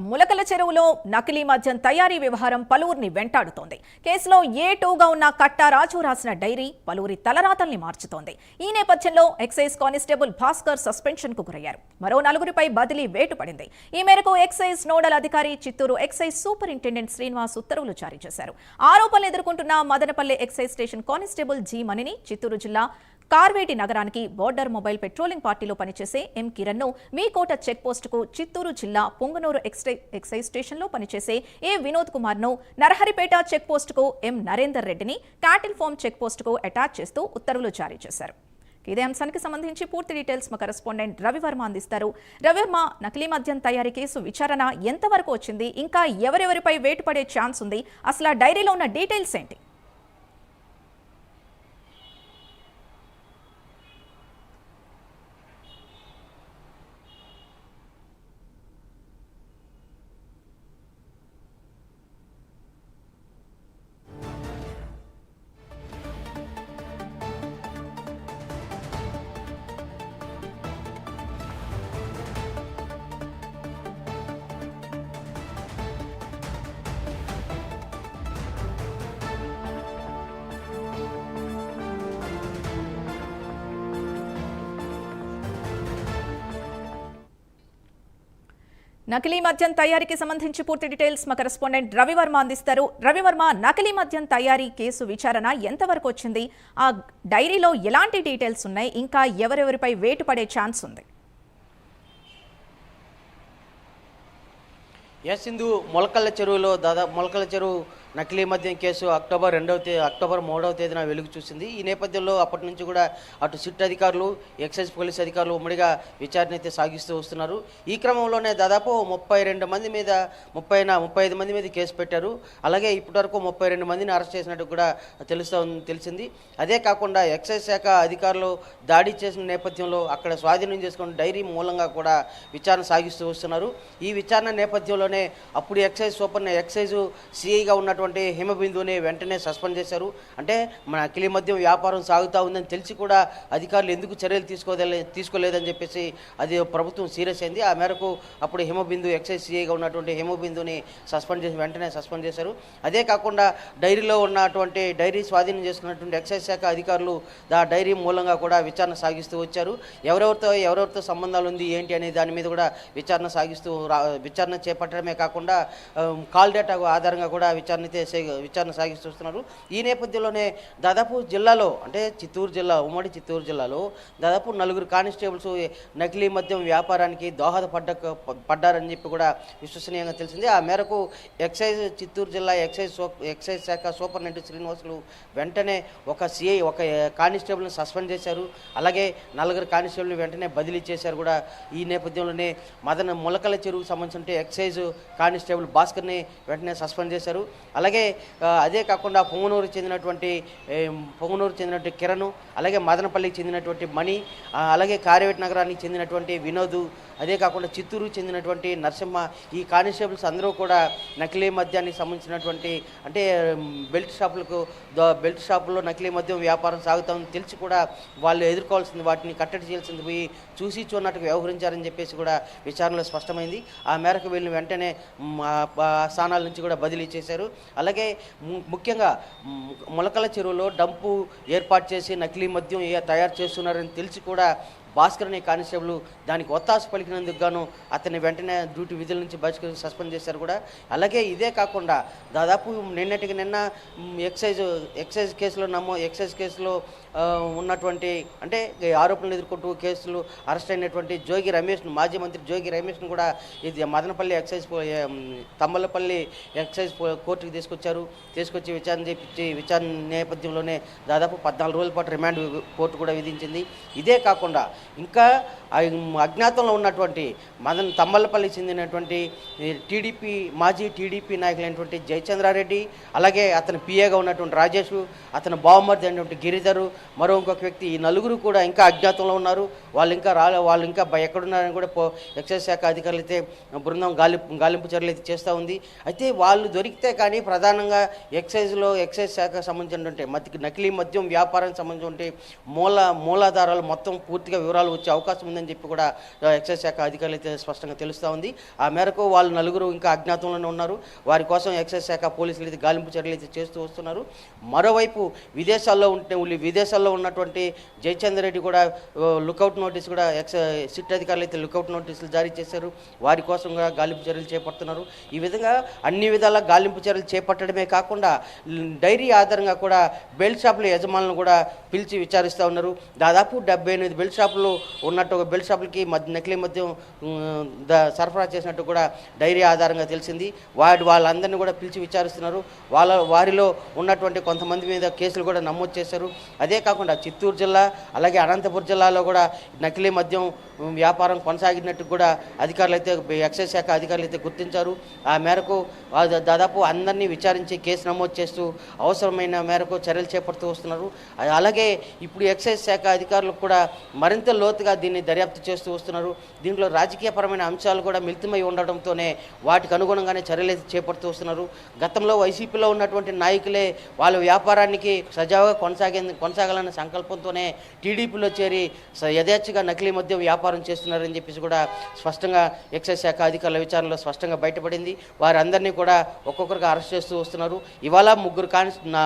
ములకల చెరువులో నకిలీ మద్యం తయారీ వ్యవహారం పలువురిని వెంటాడుతోంది. కేసులో ఏ టూగా ఉన్న కట్టారాజు రాసిన డైరీ పలువురి తలరాతల్ని మార్చుతోంది. ఈ నేపథ్యంలో ఎక్సైజ్ కానిస్టేబుల్ భాస్కర్ సస్పెన్షన్కు గురయ్యారు. మరో నలుగురిపై బదిలీ వేటు పడింది. ఈ మేరకు ఎక్సైజ్ నోడల్ అధికారి చిత్తూరు ఎక్సైజ్ సూపరింటెండెంట్ శ్రీనివాస్ ఉత్తర్వులు జారీ చేశారు. ఆరోపణలు ఎదుర్కొంటున్న Madanapalle excise station constable G మణిని చిత్తూరు జిల్లా కార్వేటి నగరానికి బోర్డర్ మొబైల్ పెట్రోలింగ్ పార్టీలో పనిచేసే ఎం కిరణ్ను మీకోట చెక్పోస్టుకు చిత్తూరు జిల్లా పొంగనూరు ఎక్సైజ్ స్టేషన్లో పనిచేసే ఏ వినోద్ కుమార్ను నరహరిపేట చెక్పోస్టుకు ఎం నరేందర్ రెడ్డిని క్యాటిల్ ఫామ్ చెక్పోస్టుకు అటాచ్ చేస్తూ ఉత్తర్వులు జారీ చేశారు. ఇదే అంశానికి సంబంధించి పూర్తి డీటెయిల్స్ మా కరెస్పాండెంట్ రవివర్మ అందిస్తారు. రవివర్మ నకిలీ మద్యం తయారీ కేసు విచారణ ఎంతవరకు వచ్చింది? ఇంకా ఎవరెవరిపై వేటు పడే ఛాన్స్ ఉంది? అసలు ఆ డైరీలో ఉన్న డీటెయిల్స్ ఏంటి? నకిలీ మద్యం తయారీకి సంబంధించి పూర్తి డీటెయిల్స్ మా కరెస్పాండెంట్ రవివర్మ అందిస్తారు. రవివర్మ నకిలీ మద్యం తయారీ కేసు విచారణ ఎంతవరకు వచ్చింది? ఆ డైరీలో ఎలాంటి డీటెయిల్స్ ఉన్నాయి? ఇంకా ఎవరెవరిపై వేటు పడే ఛాన్స్ ఉంది? ఎస్ సింధు మొలకల్ల చెరువులో దాదాపు మొలకల్ల చెరువు నకిలీ మద్యం కేసు అక్టోబర్ రెండవ తేదీ అక్టోబర్ మూడవ తేదీన వెలుగు చూసింది. ఈ నేపథ్యంలో అప్పటి నుంచి కూడా అటు సిట్ అధికారులు ఎక్సైజ్ పోలీస్ అధికారులు ఉమ్మడిగా విచారణ అయితే సాగిస్తూ వస్తున్నారు. ఈ క్రమంలోనే దాదాపు ముప్పై రెండు మంది మీద ముప్పై ముప్పై ఐదు మంది మీద కేసు పెట్టారు. అలాగే ఇప్పటివరకు ముప్పై రెండు మందిని అరెస్ట్ చేసినట్టు కూడా తెలుస్తూ తెలిసింది. అదే కాకుండా ఎక్సైజ్ శాఖ అధికారులు దాడి చేసిన నేపథ్యంలో అక్కడ స్వాధీనం చేసుకున్న డైరీ మూలంగా కూడా విచారణ సాగిస్తూ వస్తున్నారు. ఈ విచారణ నేపథ్యంలోనే అప్పుడు ఎక్సైజ్ సూపర్ ఎక్సైజ్ సిఐగా ఉన్నటువంటి హిమబిందుని వెంటనే సస్పెండ్ చేశారు. అంటే మన అఖిలి మద్యం వ్యాపారం సాగుతూ ఉందని తెలిసి కూడా అధికారులు ఎందుకు చర్యలు తీసుకోదలే తీసుకోలేదని చెప్పేసి అది ప్రభుత్వం సీరియస్ అయింది. ఆ మేరకు అప్పుడు హిమబిందు ఎక్సైజ్ సీఏగా ఉన్నటువంటి హిమబిందుని సస్పెండ్ చేసి వెంటనే సస్పెండ్ చేశారు. అదే కాకుండా డైరీలో ఉన్నటువంటి డైరీ స్వాధీనం చేసుకున్నటువంటి ఎక్సైజ్ శాఖ అధికారులు ఆ డైరీ మూలంగా కూడా విచారణ సాగిస్తూ వచ్చారు. ఎవరెవరితో ఎవరెవరితో సంబంధాలు ఉంది ఏంటి అనే దాని మీద కూడా విచారణ సాగిస్తూ విచారణ చేపట్టడమే కాకుండా కాల్ డేటా ఆధారంగా కూడా విచారణ అయితే విచారణ సాగిస్తున్నారు ఈ నేపథ్యంలోనే దాదాపు జిల్లాలో అంటే చిత్తూరు జిల్లా ఉమ్మడి చిత్తూరు జిల్లాలో దాదాపు నలుగురు కానిస్టేబుల్స్ నకిలీ మద్యం వ్యాపారానికి దోహదపడ్డ పడ్డారని చెప్పి కూడా విశ్వసనీయంగా తెలిసింది. ఆ మేరకు ఎక్సైజ్ చిత్తూరు జిల్లా ఎక్సైజ్ ఎక్సైజ్ శాఖ సూపరింటెండెంట్ శ్రీనివాసులు వెంటనే ఒక సిఐ ఒక కానిస్టేబుల్ని సస్పెండ్ చేశారు. అలాగే నలుగురు కానిస్టేబుల్ని వెంటనే బదిలీ చేశారు కూడా. ఈ నేపథ్యంలోనే మదన మొలకల చెరువుకు సంబంధించిన ఎక్సైజ్ కానిస్టేబుల్ భాస్కర్ని వెంటనే సస్పెండ్ చేశారు. అలాగే అదే కాకుండా పొంగనూరు చెందినటువంటి పొంగనూరు చెందినటువంటి కిరణ్ అలాగే మదనపల్లికి చెందినటువంటి మణి అలాగే కారేవేట్ నగరానికి చెందినటువంటి వినోద్ అదే కాకుండా చిత్తూరు చెందినటువంటి నరసింహ ఈ కానిస్టేబుల్స్ అందరూ కూడా నకిలీ మద్యానికి సంబంధించినటువంటి అంటే బెల్ట్ షాపులకు బెల్ట్ షాపుల్లో నకిలీ మద్యం వ్యాపారం సాగుతామని తెలిసి కూడా వాళ్ళు ఎదుర్కోవాల్సింది వాటిని కట్టడి చేయాల్సింది పోయి చూసి చూడనట్టుగా వ్యవహరించారని చెప్పేసి కూడా విచారణలో స్పష్టమైంది. ఆ మేరకు వీళ్ళని వెంటనే స్థానాల నుంచి కూడా బదిలీ చేశారు. అలాగే ము- ముఖ్యంగా మొలకల చెరువులో డంపు ఏర్పాటు చేసి నకిలీ మద్యం ఏ- తయారు చేస్తున్నారని తెలిసి కూడా భాస్కర్ అనే కానిస్టేబుల్ దానికి ఒత్తాసు పలికినందుకు గాను అతన్ని వెంటనే డ్యూటీ విధుల నుంచి బహిష్కరించి సస్పెండ్ చేశారు కూడా. అలాగే ఇదే కాకుండా దాదాపు నిన్నటికి నిన్న ఎక్సైజ్ ఎక్సైజ్ కేసులో నమో ఎక్సైజ్ కేసులో ఉన్నటువంటి అంటే ఆరోపణలు ఎదుర్కొంటూ కేసులు అరెస్ట్ అయినటువంటి జోగి రమేష్ను మాజీ మంత్రి జోగి రమేష్ను కూడా ఇది మదనపల్లి ఎక్సైజ్ తమ్మలపల్లి ఎక్సైజ్ కోర్టుకి కోర్టుకు తీసుకొచ్చారు. తీసుకొచ్చి విచారణ చేపించి విచారణ నేపథ్యంలోనే దాదాపు పద్నాలుగు రోజుల పాటు రిమాండ్ కోర్టు కూడా విధించింది. ఇదే కాకుండా ఇంకా అజ్ఞాతంలో ఉన్నటువంటి మదన్ తమ్మలపల్లికి చెందినటువంటి టీడీపీ మాజీ టీడీపీ నాయకులైనటువంటి జయచంద్రారెడ్డి అలాగే అతని పిఏగా ఉన్నటువంటి రాజేష్ అతని బావమర్ది అయినటువంటి గిరిధరు మరో ఇంకొక వ్యక్తి ఈ నలుగురు కూడా ఇంకా అజ్ఞాతంలో ఉన్నారు. వాళ్ళు ఇంకా రాలే వాళ్ళు ఇంకా ఎక్కడున్నారని కూడా పో ఎక్సైజ్ శాఖ అధికారులు అయితే బృందం గాలి గాలింపు చర్యలు అయితే చేస్తూ ఉంది. అయితే వాళ్ళు దొరికితే కానీ ప్రధానంగా ఎక్సైజ్లో ఎక్సైజ్ శాఖకు సంబంధించినటువంటి మధ్య నకిలీ మద్యం వ్యాపారానికి సంబంధించినటువంటి మూల మూలాధారాలు మొత్తం పూర్తిగా వివరణ వివరాలు వచ్చే అవకాశం ఉందని చెప్పి కూడా ఎక్సైజ్ శాఖ అధికారులు అయితే స్పష్టంగా తెలుస్తూ ఉంది. ఆ మేరకు వాళ్ళు నలుగురు ఇంకా అజ్ఞాతంలోనే ఉన్నారు. వారి కోసం ఎక్సైజ్ శాఖ పోలీసులు అయితే గాలింపు చర్యలు అయితే చేస్తూ వస్తున్నారు. మరోవైపు విదేశాల్లో ఉంటే విదేశాల్లో ఉన్నటువంటి జయచంద్ర రెడ్డి కూడా ఆ, లుకౌట్ నోటీస్ కూడా ఎక్స్ సిట్ అధికారులు అయితే లుకౌట్ నోటీసులు జారీ చేశారు. వారి కోసం కూడా గాలింపు చర్యలు చేపడుతున్నారు. ఈ విధంగా అన్ని విధాల గాలింపు చర్యలు చేపట్టడమే కాకుండా డైరీ ఆధారంగా కూడా బెల్ట్ షాపుల యజమానులను కూడా పిలిచి విచారిస్తూ ఉన్నారు. దాదాపు డెబ్బై ఎనిమిది బెల్ట్ షాపులు ఉన్నట్టు ఒక బెల్ట్ షాపులకి మధ్య నకిలీ మద్యం ద- సరఫరా చేసినట్టు కూడా డైరీ ఆధారంగా తెలిసింది. వాడి వాళ్ళందరినీ కూడా పిలిచి విచారిస్తున్నారు. వాళ్ళ వారిలో ఉన్నటువంటి కొంతమంది మీద కేసులు కూడా నమోదు చేశారు. అదే కాకుండా చిత్తూరు జిల్లా అలాగే అనంతపురం జిల్లాలో కూడా నకిలీ మద్యం వ్యాపారం కొనసాగినట్టు కూడా అధికారులు అయితే ఎక్సైజ్ శాఖ అధికారులు అయితే గుర్తించారు. ఆ మేరకు దాదాపు అందరినీ విచారించి కేసు నమోదు చేస్తూ అవసరమైన మేరకు చర్యలు చేపడుతూ వస్తున్నారు. అలాగే ఇప్పుడు ఎక్సైజ్ శాఖ అధికారులకు కూడా మరింత లోతుగా దీన్ని దర్యాప్తు చేస్తూ వస్తున్నారు. దీంట్లో రాజకీయపరమైన అంశాలు కూడా మిళితమై ఉండడంతోనే వాటికి అనుగుణంగానే చర్యలు చేపడుతూ వస్తున్నారు. గతంలో వైసీపీలో ఉన్నటువంటి నాయకులే వాళ్ళ వ్యాపారానికి సజావుగా కొనసాగే కొనసాగాలన్న సంకల్పంతోనే టీడీపీలో చేరి యథేచ్ఛగా నకిలీ మద్యం వ్యాపారం చేస్తున్నారని చెప్పేసి కూడా స్పష్టంగా ఎక్సైజ్ శాఖ అధికారుల విచారణలో స్పష్టంగా బయటపడింది. వారందరినీ కూడా ఒక్కొక్కరుగా అరెస్ట్ చేస్తూ వస్తున్నారు. ఇవాళ ముగ్గురు కానిస్ నా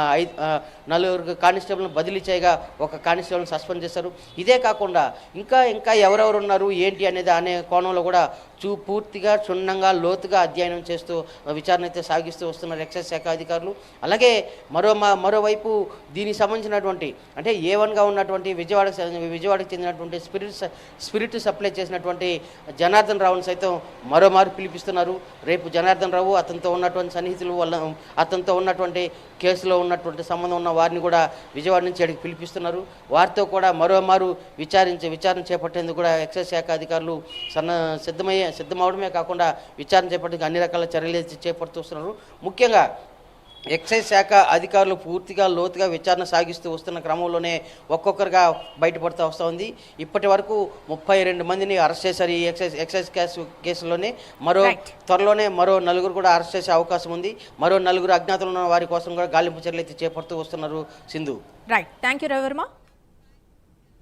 నలుగురు కానిస్టేబుల్ని బదిలీ చేయగా ఒక కానిస్టేబుల్ని సస్పెండ్ చేశారు. ఇదే కాకుండా ఇంకా ఇంకా ఎవరెవరు ఉన్నారు ఏంటి అనేది అనే కోణంలో కూడా చూ పూర్తిగా క్షుణ్ణంగా లోతుగా అధ్యయనం చేస్తూ విచారణ అయితే సాగిస్తూ వస్తున్నారు ఎక్సైజ్ శాఖ అధికారులు. అలాగే మరో మా- మరోవైపు దీనికి సంబంధించినటువంటి అంటే ఏ వన్గా ఉన్నటువంటి విజయవాడ విజయవాడకు చెందినటువంటి స్పిరిట్ స్పిరిట్ సప్లై చేసినటువంటి జనార్దన్ రావును సైతం మరోమారు పిలిపిస్తున్నారు. రేపు జనార్దన్ రావు అతనితో ఉన్నటువంటి సన్నిహితులు వల్ల అతనితో ఉన్నటువంటి కేసులో ఉన్నటువంటి సంబంధం ఉన్న వారిని కూడా విజయవాడ నుంచి అడిగి పిలిపిస్తున్నారు. వారితో కూడా మరోమారు విచారించి విచారణ చేపట్టేందుకు కూడా ఎక్సైజ్ శాఖ అధికారులు సన్న సిద్ధమయ్యే సిద్ధమవడమే కాకుండా విచారణ చేపట్టేందుకు అన్ని రకాల చర్యలు చేపడుతూ ముఖ్యంగా ఎక్సైజ్ శాఖ అధికారులు పూర్తిగా లోతుగా విచారణ సాగిస్తూ వస్తున్న క్రమంలోనే ఒక్కొక్కరుగా బయటపడుతూ వస్తూ ఉంది. ఇప్పటి వరకు ముప్పై రెండు మందిని అరెస్ట్ చేశారు ఈ ఎక్సైజ్ ఎక్సైజ్ కేసు కేసులోనే. మరో. త్వరలోనే మరో నలుగురు కూడా అరెస్ట్ చేసే అవకాశం ఉంది. మరో నలుగురు అజ్ఞాతంలో ఉన్న వారి కోసం కూడా గాలింపు చర్యలు అయితే చేపడుతూ వస్తున్నారు Sindhu. Right thank you Ravi Varma